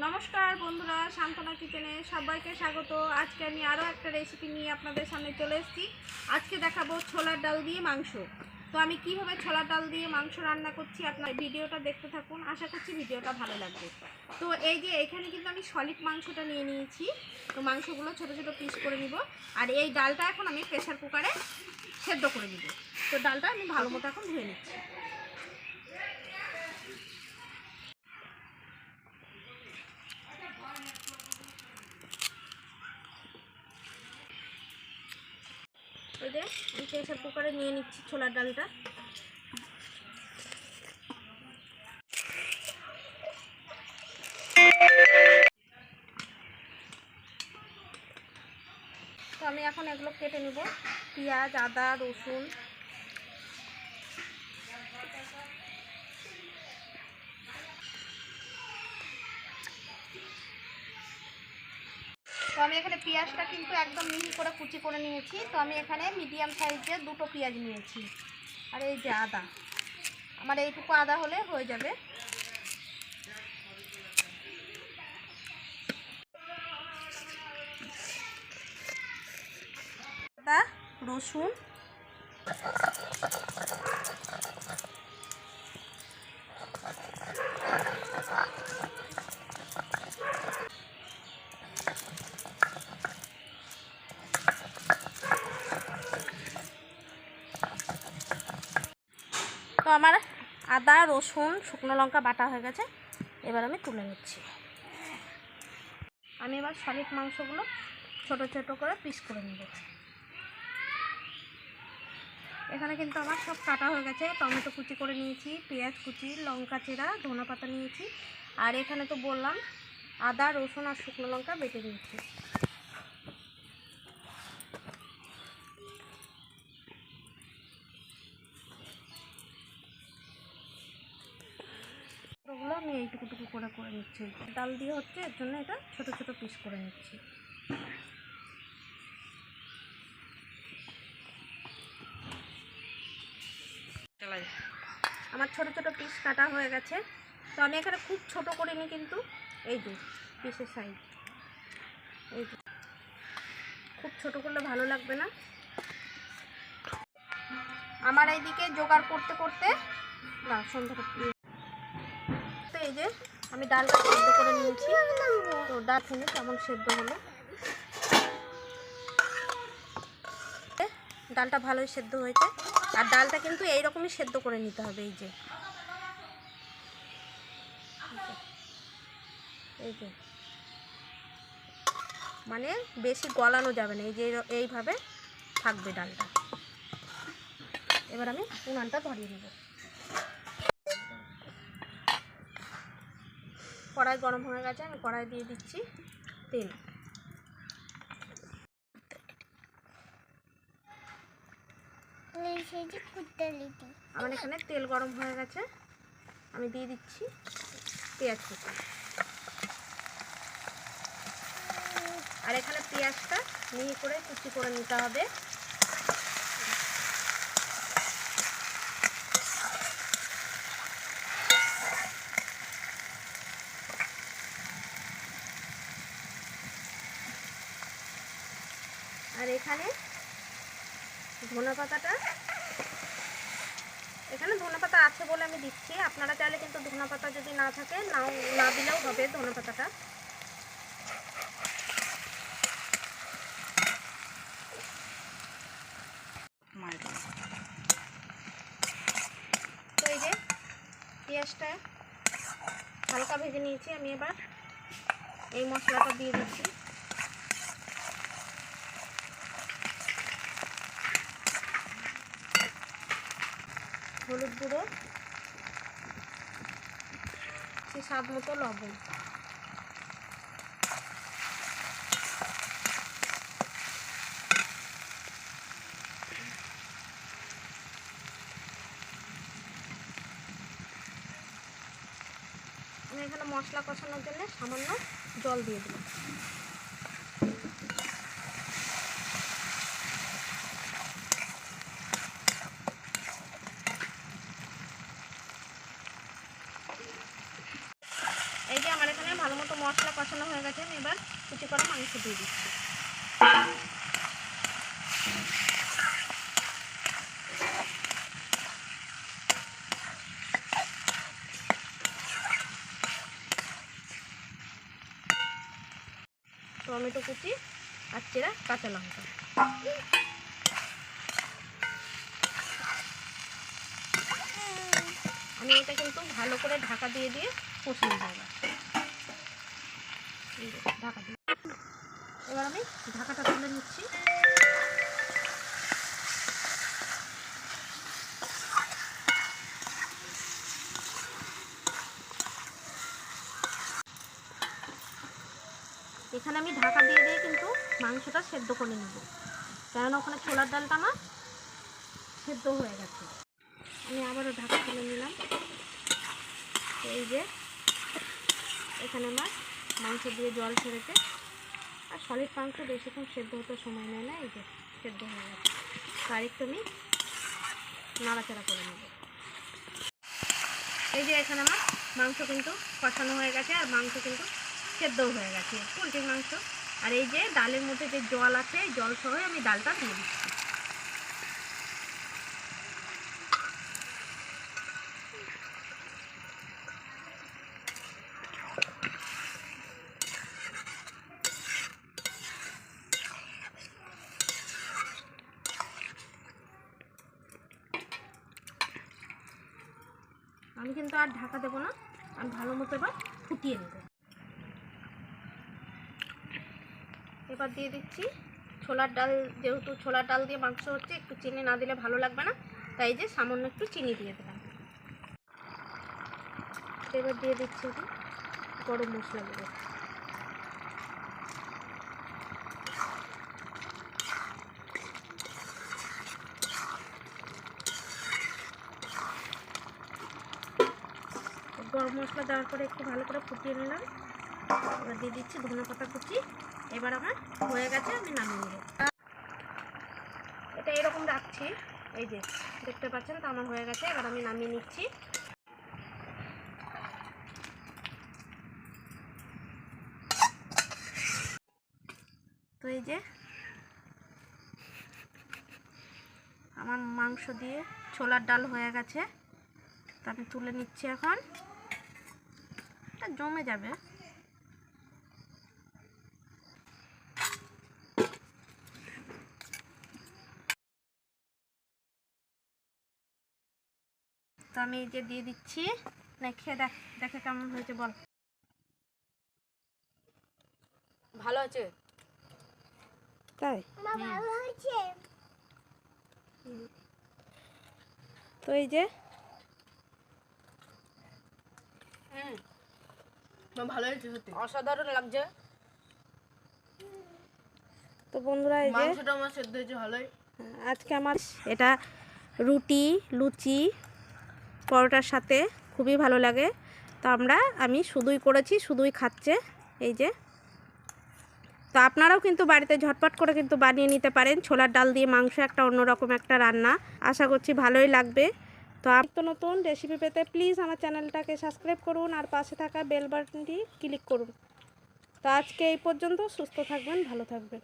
নমস্কার বন্ধুরা, সান্ত্বনা কিচেনে সবাইকে স্বাগত। আজকে আমি আরও একটা রেসিপি নিয়ে আপনাদের সামনে চলে এসেছি। আজকে দেখাবো ছোলার ডাল দিয়ে মাংস। তো আমি কীভাবে ছোলার ডাল দিয়ে মাংস রান্না করছি আপনার ভিডিওটা দেখতে থাকুন। আশা করছি ভিডিওটা ভালো লাগবে। তো এই যে এখানে কিন্তু আমি সলিড মাংসটা নিয়ে নিয়েছি। তো মাংসগুলো ছোট ছোট পিস করে নিব। আর এই ডালটা এখন আমি প্রেসার কুকারে সেদ্ধ করে নিব। তো ডালটা আমি ভালো মতো এখন ধুয়ে নিচ্ছি। এই যে আমি প্রেসার কুকারে নিয়ে নিচ্ছি ছোলার ডালটা। তো আমি এখন এগুলো কেটে নেব। পেঁয়াজ, আদা, রসুন আমি এখানে পেঁয়াজটা কিন্তু একদম মিহি করে কুচি করে নিয়েছি। তো আমি এখানে মিডিয়াম সাইজের দুটো পেঁয়াজ নিয়েছি। আর এই যে আদা। আমার এইটুকু আদা হলে হয়ে যাবে। আদা, রসুন। তো আমার আদা, রসুন, শুকনো লঙ্কা বাটা হয়ে গেছে। এবার আমি তুলে নিচ্ছি। আমি এবার সলিড মাংসগুলো ছোট ছোট করে পিস করে নেব। এখানে কিন্তু আমার সব কাটা হয়ে গেছে। টমেটো কুচি করে নিয়েছি, পেঁয়াজ কুচি, লঙ্কা চেরা, ধনে পাতা নিয়েছি। আর এখানে তো বললাম, আদা, রসুন আর শুকনো লঙ্কা বেটে নিয়েছি। ওগুলো আমি এইটুকু টুকু করে করে নিচ্ছি। ডাল দিয়ে হচ্ছে এর জন্য এটা ছোট ছোট পিস করে নিচ্ছি। আমার ছোট ছোট পিস কাটা হয়ে গেছে। তো আমি এখানে খুব ছোট করিনি কিন্তু। এই যে পিসের সাইজ এই যে। খুব ছোট করলে ভালো লাগবে না। আমার এইদিকে জোগাড় করতে করতে না সন্ধ্যা এই যে, আমি ডালটা সেদ্ধ করে নিয়েছি। তো ডাল শুনে কেমন সেদ্ধ হলো। ডালটা ভালোই সেদ্ধ হয়েছে। আর ডালটা কিন্তু এইরকমই সেদ্ধ করে নিতে হবে, এই যে। এই যে। মানে বেশি গলানো যাবে না, এই যে এইভাবে থাকবে ডালটা। এবার আমি উনানটা ধরিয়ে নেব। কড়াই গরম হয়ে গেছে, আমি কড়াই দিয়ে দিচ্ছি তেল। আমার এখানে তেল গরম হয়ে গেছে, আমি দিয়ে দিচ্ছি পেঁয়াজ কুচি। আর এখানে পেঁয়াজটা মিহি করে কুচি করে নিতে হবে আর এখানে ধনে পাতাটা এখানে ধনে পাতা আছে বলে আমি দিচ্ছি। আপনারা চাইলে কিন্তু ধনে পাতা যদি না থাকে, নাও, না দিলেও হবে ধনে পাতাটা তো এই যে পেঁয়াজটা হালকা ভেজে নিয়েছি আমি এবার। এই মশলাটা দিয়ে দিচ্ছি। হলুদ গুঁড়ো স্বাদ মতো লবণ। এখানে মশলা কষানোর জন্য সামান্য জল দিয়ে দিলাম। এই যে আমার এখানে ভালো মতো মশলা কষানো হয়ে গেছে, আমি এবার কুচি করা মাংস দিয়ে দিচ্ছি। টমেটো কুচি আর চেরা কাঁচা লঙ্কা। আমি এটা কিন্তু ভালো করে ঢাকা দিয়ে দিয়ে কষিয়ে নেব এই যে, ঢাকা এবার আমি ঢাকাটা তুলে নিচ্ছি। এখানে আমি ঢাকা দিয়ে দিয়ে কিন্তু মাংসটা সেদ্ধ করে নেব। কেননা ওখানে ছোলার ডালটা আমার সেদ্ধ হয়ে গেছে। আমি আবারও ঢাকা তুলে নিলাম। এই যে এখানে আমার মাংস দিয়ে জল ছেড়েছে আর সলিড মাংস বেশিক্ষণ সেদ্ধ হতে সময় নেয় না, এই যে সেদ্ধ হয়ে গেছে। তো আরেকটু আমি নাড়াচাড়া করে নেব। এই যে এখানে আমার মাংস কিন্তু কষানো হয়ে গেছে আর মাংস কিন্তু সেদ্ধও হয়ে গেছে। পোলট্রির মাংস। আর এই যে ডালের মধ্যে যে জল আছে জল সহ আমি ডালটা দিয়ে দিচ্ছি। আমি কিন্তু আর ঢাকা দেবো না। আমি ভালো মতো এবার ফুটিয়ে নেব। এবার দিয়ে দিচ্ছি ছোলার ডাল, যেহেতু ছোলার ডাল দিয়ে মাংস হচ্ছে, একটু চিনি না দিলে ভালো লাগবে না। তাই যে সামান্য একটু চিনি দিয়ে দিলাম। এবার দিয়ে দিচ্ছি গরম মশলাগুলো গরম মশলা দেওয়ার পরে একটু ভালো করে ফুটিয়ে নিলাম। এবার দিয়ে দিচ্ছি ধনে পাতা কুচি। এবার আমার হয়ে গেছে, আমি নামিয়ে নেব। এটা এরকম রাখছি। এই যে, দেখতে পাচ্ছেন তো আমার হয়ে গেছে, এবার আমি নামিয়ে নিচ্ছি। তো এই যে, আমার মাংস দিয়ে ছোলার ডাল হয়ে গেছে। তো আমি তুলে নিচ্ছি এখন। এটা জমে যাবে। তো আমি এই যে দিয়ে দিচ্ছি। না খেয়ে দেখ দেখে কেমন হয়েছে বল। ভালো আছে? তাই? তো এই যে? হুম। ভালো হয়েছে সত্যি? অসাধারণ লাগছে। তো বন্ধুরা এই যে মাংসটা আমার সেদ্ধ হয়েছে ভালোই। আজকে আমার এটা রুটি লুচি পরোটার সাথে খুবই ভালো লাগে। তো আমরা আমি শুধুই করেছি শুধুই খাচ্ছে। এই যে। তো আপনারাও কিন্তু বাড়িতে ঝটপট করে কিন্তু বানিয়ে নিতে পারেন। ছোলার ডাল দিয়ে মাংস একটা অন্যরকম একটা রান্না। আশা করছি ভালোই লাগবে। তো তো নতুন রেসিপি পেতে প্লিজ আমার চ্যানেলটাকে সাবস্ক্রাইব করুন আর পাশে থাকা বেল বাটনটি ক্লিক করুন। তো আজকে এই পর্যন্ত সুস্থ থাকবেন, ভালো থাকবেন।